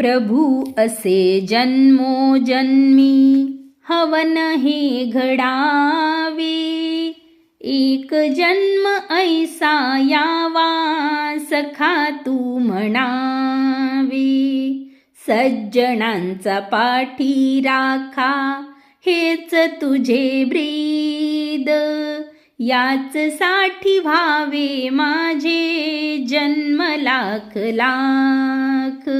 प्रभू असे जन्मो जन्मी हवन हे घडावे. एक जन्म ऐसा यावा सखा तू म्हणावे. सज्जनांचा पाठी राखा हेच तुझे ब्रीद. याच साठी व्हावे माझे जन्म लाख लाख.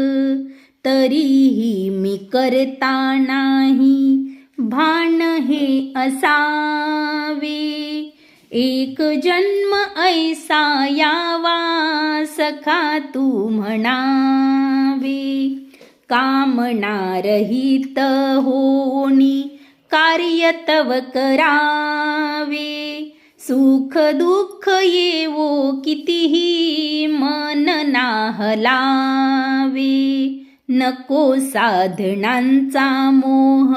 तरीही मी करता नाही. भान हे असावे. एक जन्म ऐसा यावा सखा तू म्हणावे. कामना रहित होणी कार्य तव करावे. सुख दुःख येवो कितीही मन ना हला नको साधनांचा मोह.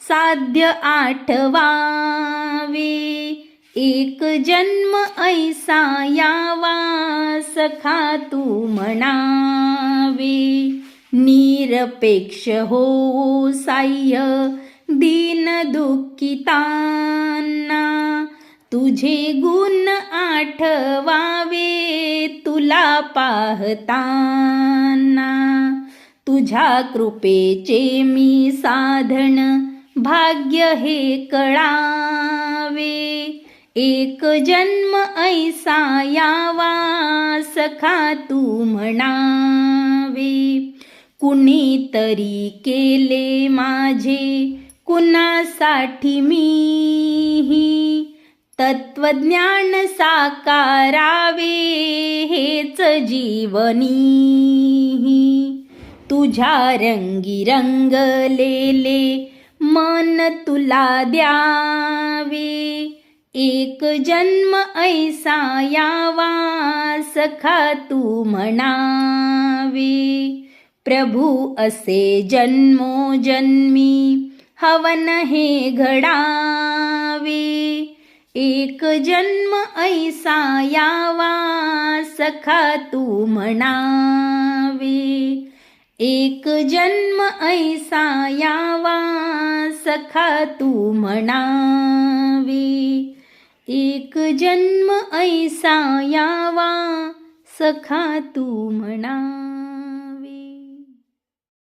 साध्य आठवावे. एक जन्म ऐसा यावा सखा तू म्हणावे. निरपेक्ष हो साह्य दीन दुःखितांना. तुझे गुण आठवावे तुला पाहताना. तुझ्या कृपेचे मी साधन भाग्य हे कळावे. एक जन्म ऐसा यावा सखा तू म्हणावे. कुणीतरी केले माझे कुणासाठी मीही. तत्वज्ञान साकारावे हेच जीवनी. तुझ्या रंगी रंगलेले मन तुला द्यावे. एक जन्म ऐसा यावा सखा तू म्हणावे. प्रभू असे जन्मो जन्मी हवन हे घडावे. एक जन्म ऐसा यावा सखा तू म्हणावे. एक जन्म ऐसा यावा सखा तू म्हणावी. एक जन्म ऐसा यावा सखा तू म्हणा